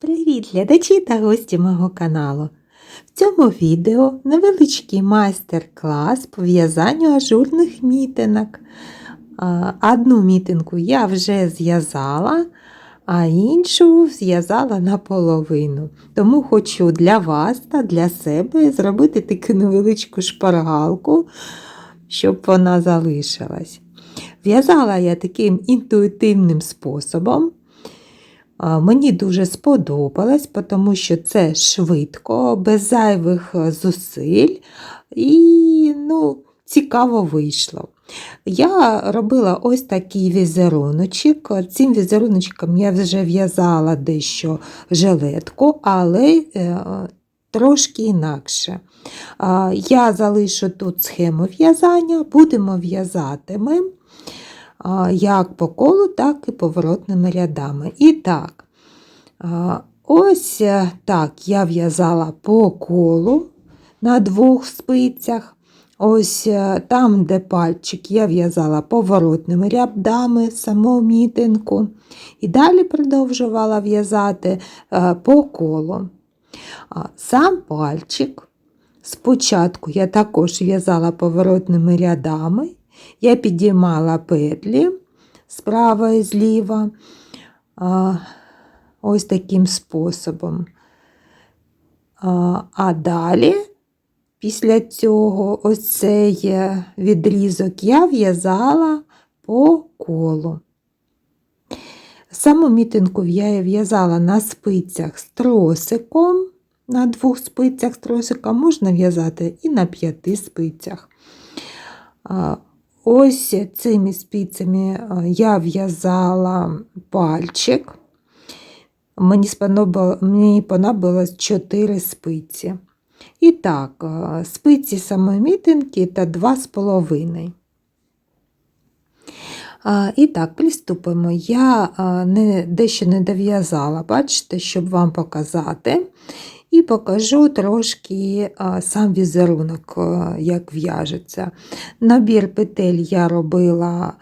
Привіт, глядачі та гості мого каналу! В цьому відео невеличкий майстер-клас по в'язанню ажурних мітинок. Одну мітинку я вже зв'язала, а іншу зв'язала наполовину. Тому хочу для вас та для себе зробити таку невеличку шпаргалку, щоб вона залишилась. В'язала я таким інтуїтивним способом. Мені дуже сподобалось, тому що це швидко, без зайвих е, зусиль і ну, цікаво вийшло. Я робила ось такий візеруночок. Цим візеруночком я вже в'язала дещо жилетку, але е, трошки інакше. Я залишу тут схему в'язання, будемо в'язати ми як по колу, так і поворотними рядами. І так, ось е, так я в'язала по колу на двох спицях. Ось е, там, де пальчик, я в'язала поворотними рядами саму мітинку. І далі продовжувала в'язати е, по колу. Сам пальчик. Спочатку я також в'язала поворотними рядами, я підіймала петлі справа і зліва ось таким способом. А, далі, після цього, ось цей відрізок я в'язала по колу. Саму мітинку я в'язала на спицях з тросиком, на двох спицях з тросиком можна в'язати і на п'яти спицях. Ось цими спицями я в'язала пальчик. Мені мені понадобилось 4 спиці. І так, спиці самої мітинки та 2,5. І так, приступимо. Я не, дещо не дов'язала, бачите, щоб вам показати. І покажу трошки сам візерунок, як в'яжеться. Набір петель я робила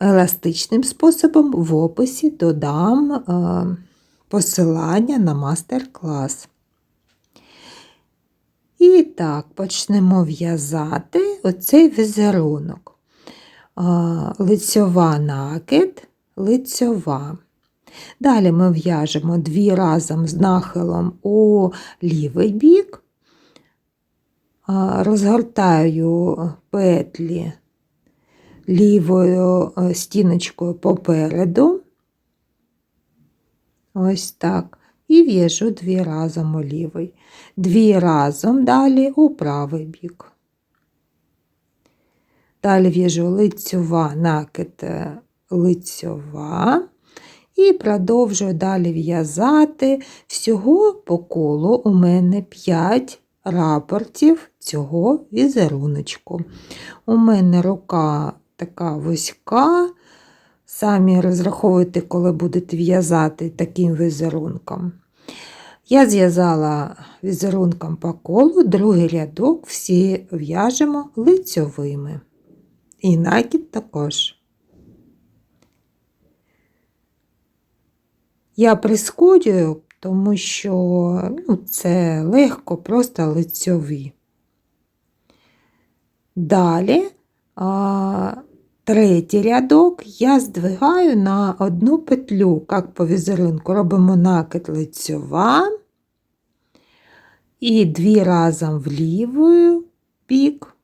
еластичним способом, в описі додам посилання на мастер-клас. І так, почнемо в'язати оцей візерунок. Лицьова накид, лицьова. Далі ми в'яжемо дві разом з нахилом у лівий бік, розгортаю петлі лівою е, стіночкою попереду, ось так, і в'яжу дві разом у лівий, дві разом далі у правий бік. Далі в'яжу лицьова накид е, лицьова. І продовжую далі в'язати. Всього по колу у мене 5 рапортів цього візеруночку. У мене рука така вузька. Самі розраховуйте, коли будете в'язати таким візерунком. Я зв'язала візерунком по колу, другий рядок всі в'яжемо лицьовими. І накид також. Я прискорюю, тому що ну, це легко, просто лицьові. Далі а, третій рядок я здвигаю на одну петлю, як по візерунку, робимо накид лицьова і дві разом в лівий бік,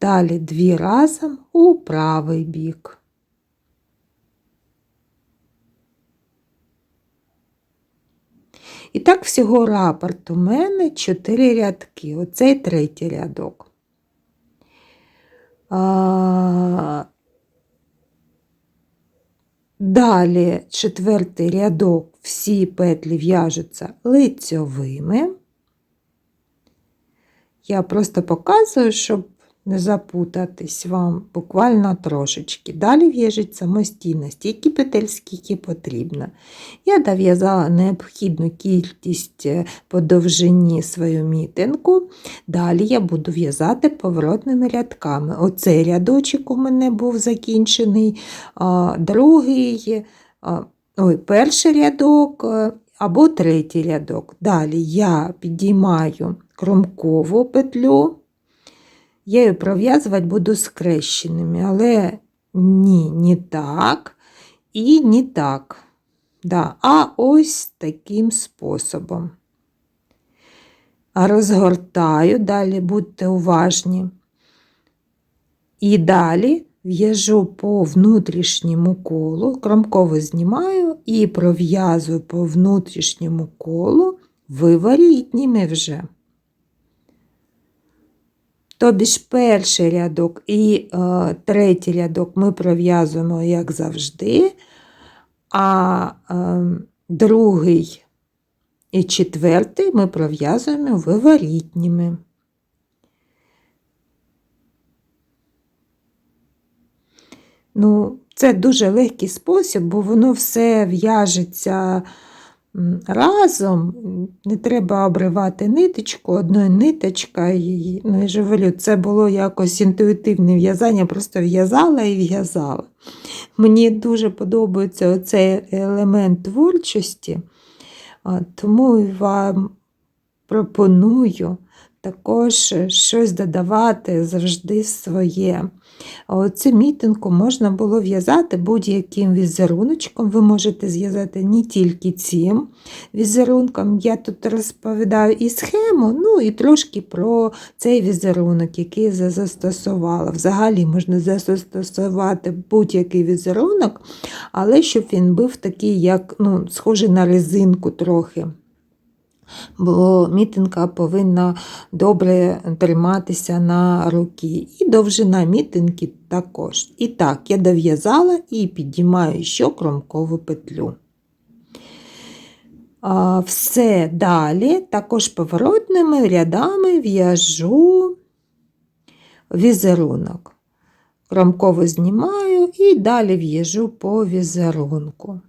далі дві разом у правий бік. І так, всього рапорт у мене 4 рядки, оцей третій рядок. А... Далі четвертий рядок, всі петлі в'яжуться лицьовими. Я просто показую, щоб не запутатись вам буквально трошечки. Далі в'яжіть самостійно, стільки петель, скільки потрібно. Я дов'язала необхідну кількість е, по довжині свою мітинку. Далі я буду в'язати поворотними рядками. Оцей рядочок у мене був закінчений, другий. ой, перший рядок е, або третій рядок. Далі я підіймаю кромкову петлю, я її пров'язувати буду скрещеними, але ні, не так і не так. Да, А ось таким способом. Розгортаю, далі будьте уважні. І далі в'яжу по внутрішньому колу, кромково знімаю і пров'язую по внутрішньому колу виворітніми вже. Тобі ж перший рядок і е, третій рядок ми пров'язуємо, як завжди, а е, другий і четвертий ми пров'язуємо виворітніми. Ну, Це дуже легкий спосіб, бо воно все в'яжеться разом. Не треба обривати ниточку, одною ниточка. І, ну, я ж говорю, Це було якось інтуїтивне в'язання, просто в'язала і в'язала. Мені дуже подобається цей елемент творчості, тому вам пропоную також щось додавати завжди своє. Цю мітинку можна було в'язати будь-яким візеруночком. Ви можете зв'язати не тільки цим візерунком. Я тут розповідаю і схему, ну і трошки про цей візерунок, який я застосувала. Взагалі можна застосувати будь-який візерунок, але щоб він був такий, як ну, схожий на резинку трохи бо мітинка повинна добре триматися на руки. І довжина мітинки також. І так, я дов'язала і підіймаю ще кромкову петлю. Все далі, також поворотними рядами в'яжу візерунок. Кромково знімаю і далі в'яжу по візерунку.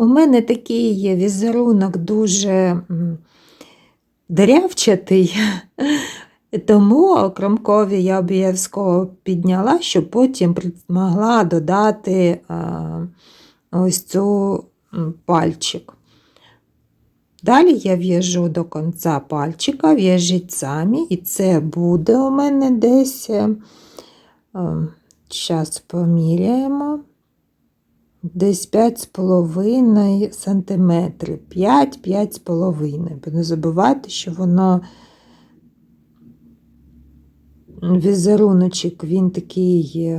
У мене такий візерунок дуже деревчатий, тому кромкові я обов'язково підняла, щоб потім могла додати ось цю пальчик. Далі я в'яжу до кінця пальчика, в'яжіть самі, і це буде у мене десь, зараз поміряємо десь 5,5 см. 5-5,5. Бо не забувайте, що воно візеруночок, він такий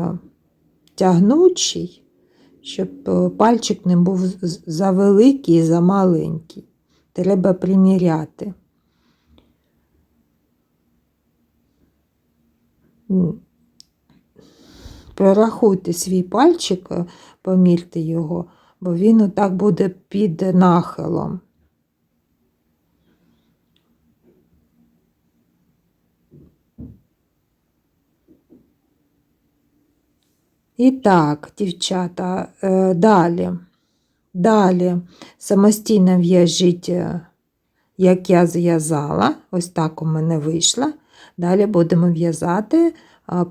тягнучий, щоб е, пальчик не був за великий і за маленький. Треба приміряти. Прорахуйте свій пальчик, е, помірте його, бо він отак буде під нахилом. І так, дівчата, е, далі, далі самостійно в'яжіть, е, як я зв'язала, ось так у мене вийшло. Далі будемо в'язати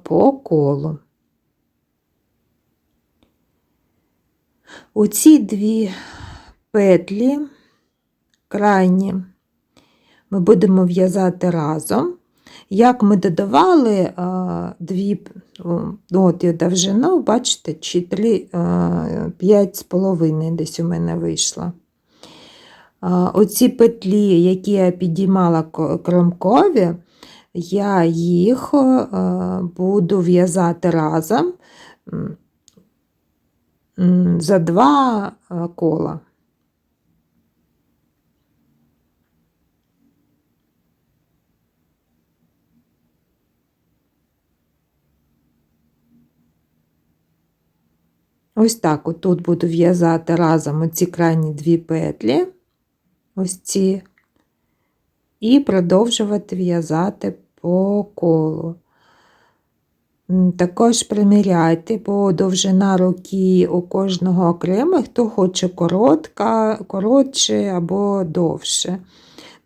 по колу. Оці дві петлі крайні ми будемо в'язати разом. Як ми додавали дві от я довжину, бачите, 5,5 десь у мене вийшло. Оці петлі, які я підіймала кромкові, я їх буду в'язати разом за два е, кола. Ось так отут буду в'язати разом оці крайні дві петлі, ось ці, і продовжувати в'язати по колу. Також приміряйте, бо довжина руки у кожного окремо, хто хоче коротка, коротше або довше.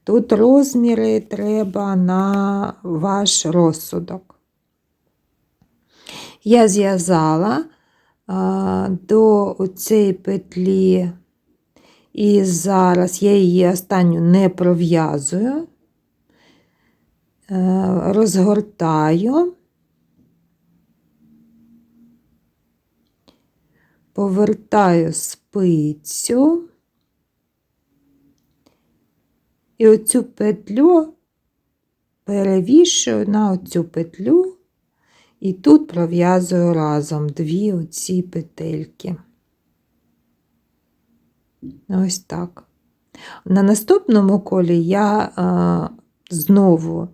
Тут розміри треба на ваш розсудок. Я зв'язала до цієї петлі, і зараз я її останню не пров'язую, е, розгортаю, повертаю спицю. І оцю петлю перевішую на оцю петлю і тут пров'язую разом дві оці петельки. Ось так. На наступному колі я а, знову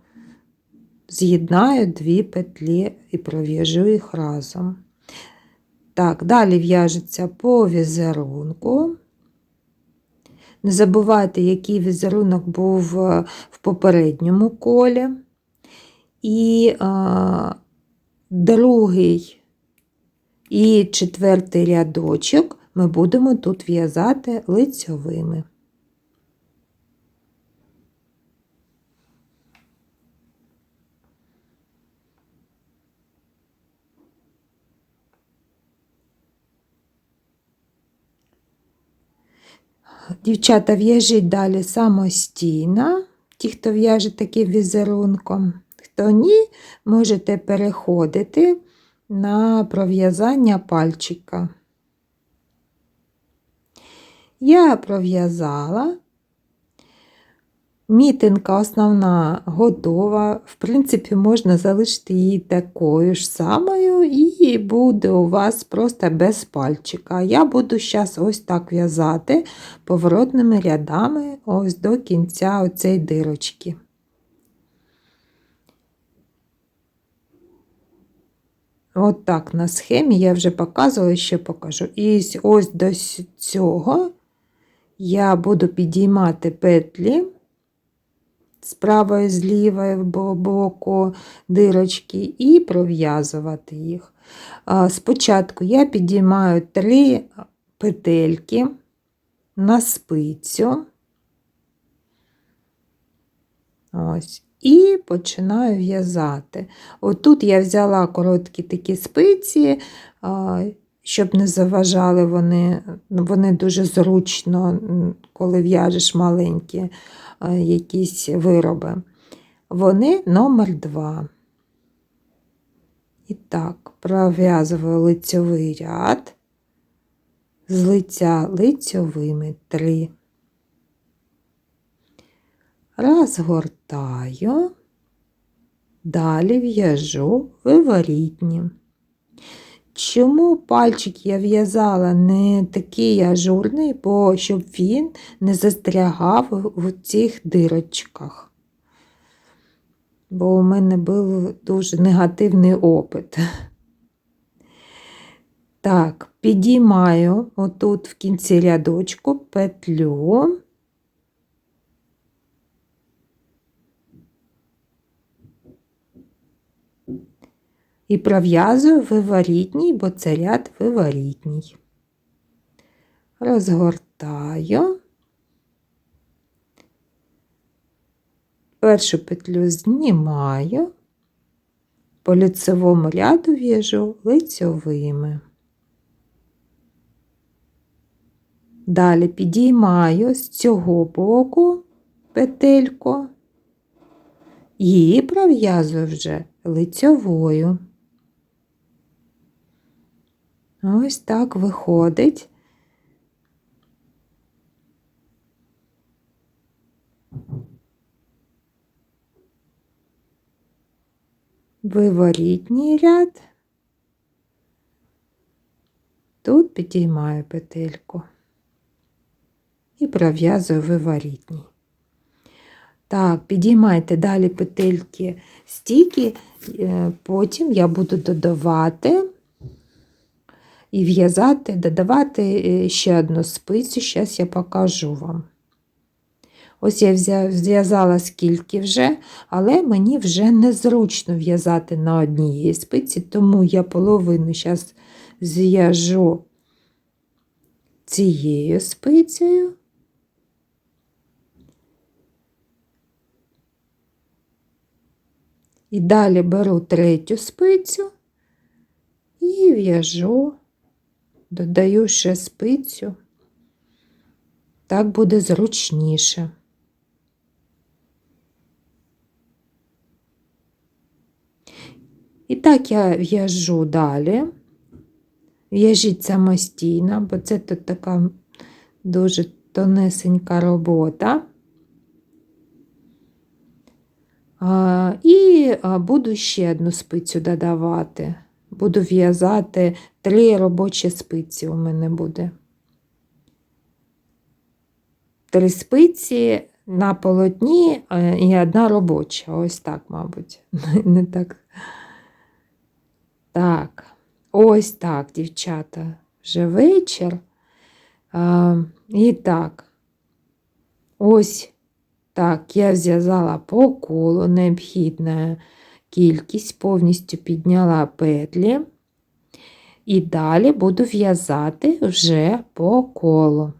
з'єднаю дві петлі і пров'яжу їх разом. Так, далі в'яжеться по візерунку. Не забувайте, який візерунок був е, в попередньому колі. І а, другий і четвертий рядочок ми будемо тут в'язати лицьовими. Дівчата, в'яжіть далі самостійно, ті, хто в'яже таким візерунком. Хто ні, можете переходити на пров'язання пальчика. Я пров'язала, мітинка основна готова. В принципі, можна залишити її такою ж самою, і буде у вас просто без пальчика. Я буду зараз ось так в'язати поворотними рядами ось до кінця оцеї дирочки. От так на схемі я вже показувала, ще покажу. І ось до цього я буду підіймати петлі з правої, з лівої боку дирочки і пров'язувати їх. Спочатку я підіймаю три петельки на спицю. Ось. І починаю в'язати. Отут я взяла короткі такі спиці, щоб не заважали вони, вони дуже зручно, коли в'яжеш маленькі якісь вироби. Вони номер два. І так, пров'язую лицьовий ряд, з лиця лицьовими три. Розгортаю, далі в'яжу виворітні. Чому пальчик я в'язала не такий ажурний, бо щоб він не застрягав в цих дирочках. Бо у мене був дуже негативний опит. Так, підіймаю отут в кінці рядочку петлю. І пров'язую виворітній, бо це ряд виворітній. Розгортаю, першу петлю знімаю, по лицевому ряду в'яжу лицьовими. Далі підіймаю з цього боку петельку і пров'язую вже лицьовою. Ось так виходить. Виворітній ряд, тут підіймаю петельку і пров'язую виворітній. Так, підіймайте далі петельки стільки, е, потім я буду додавати і в'язати, додавати е, ще одну спицю, зараз я покажу вам. Ось я зв'язала скільки вже, але мені вже незручно в'язати на одній спиці, тому я половину зараз зв'яжу цією спицею. І далі беру третю спицю і в'яжу додаю ще спицю. Так буде зручніше. І так я в'яжу далі. В'яжіть самостійно, бо це тут така дуже тонесенька робота. І буду ще одну спицю додавати. Буду в'язати три робочі спиці у мене буде. Три спиці на полотні е, і одна робоча. Ось так, мабуть. Не так. Так, ось так, дівчата. Вже вечір. А, і так, ось так, я зв'язала по колу необхідна кількість, повністю підняла петлі. І далі буду в'язати вже по колу.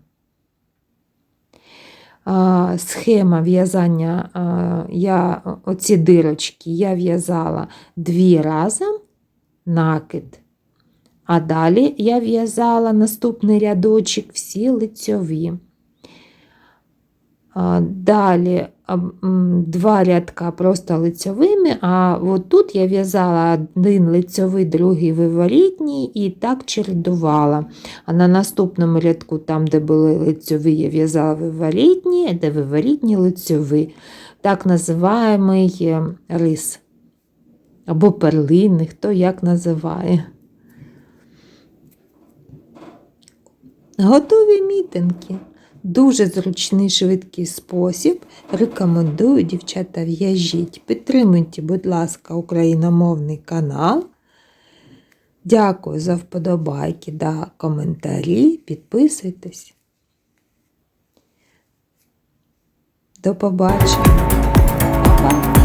Схема в'язання, я, оці дирочки я в'язала дві разом накид. А далі я в'язала наступний рядочок всі лицьові. Далі два рядка просто лицьовими, а от тут я в'язала один лицьовий, другий виворітній і так чередувала. А на наступному рядку, там, де були лицьові, я в'язала виворітні, де виворітні лицьові. Так називаємий е, рис. Або перлини, хто як називає. Готові мітинки. Дуже зручний швидкий спосіб. Рекомендую, дівчата, в'яжіть. Підтримуйте, будь ласка, україномовний канал. Дякую за вподобайки та коментарі. Підписуйтесь. До побачення. Па-па.